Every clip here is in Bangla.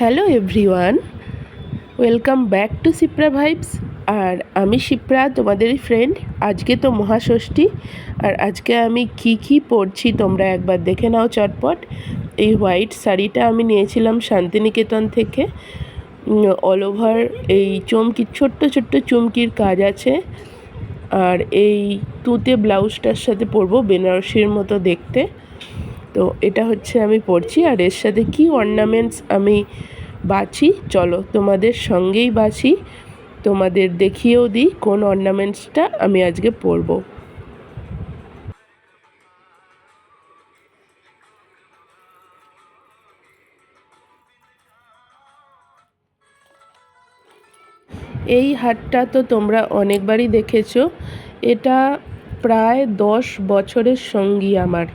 Hello everyone, welcome back to Sipra vibes. আর আমি শিপ্রা তোমাদেরই ফ্রেন্ড। আজকে তো মহাষষ্ঠী, আর আজকে আমি কি কি পরছি তোমরা একবার দেখে নাও চটপট। এই হোয়াইট শাড়িটা আমি নিয়েছিলাম শান্তিনিকেতন থেকে। অল ওভার এই চমকি, ছোট্ট ছোট্ট চুমকির কাজ আছে। আর এই তুতে ব্লাউজটার সাথে পরবো বেনারসির মতো দেখতে। তো এটা হচ্ছে আমি পড়ছি আর এর সাথে কি অর্নামেন্টস আমি বাছি? চলো তোমাদের সঙ্গেই বাছি। তোমাদের দেখিয়েও দিই কোন অর্নামেন্টসটা আমি আজকে পরবো। এই হারটা তো তোমরা অনেকবারই দেখেছ। এটা প্রায় দশ বছরের সঙ্গী আমার।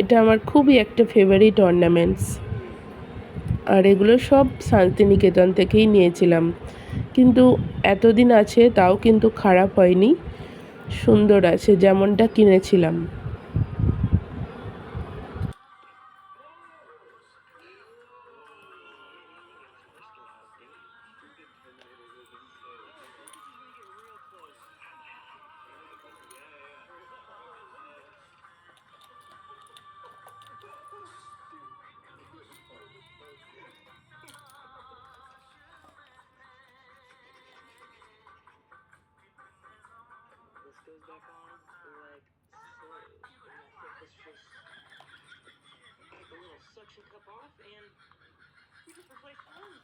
এটা আমার খুবই একটা ফেভারিট অর্নামেন্টস আর এগুলো সব শান্তিনিকেতন থেকেই নিয়েছিলাম। কিন্তু এতদিন আছে, তাও কিন্তু খারাপ হয়নি। সুন্দর আছে, যেমনটা কিনেছিলাম। like slowly. And I think this just take the little suction cup off and you just replace one.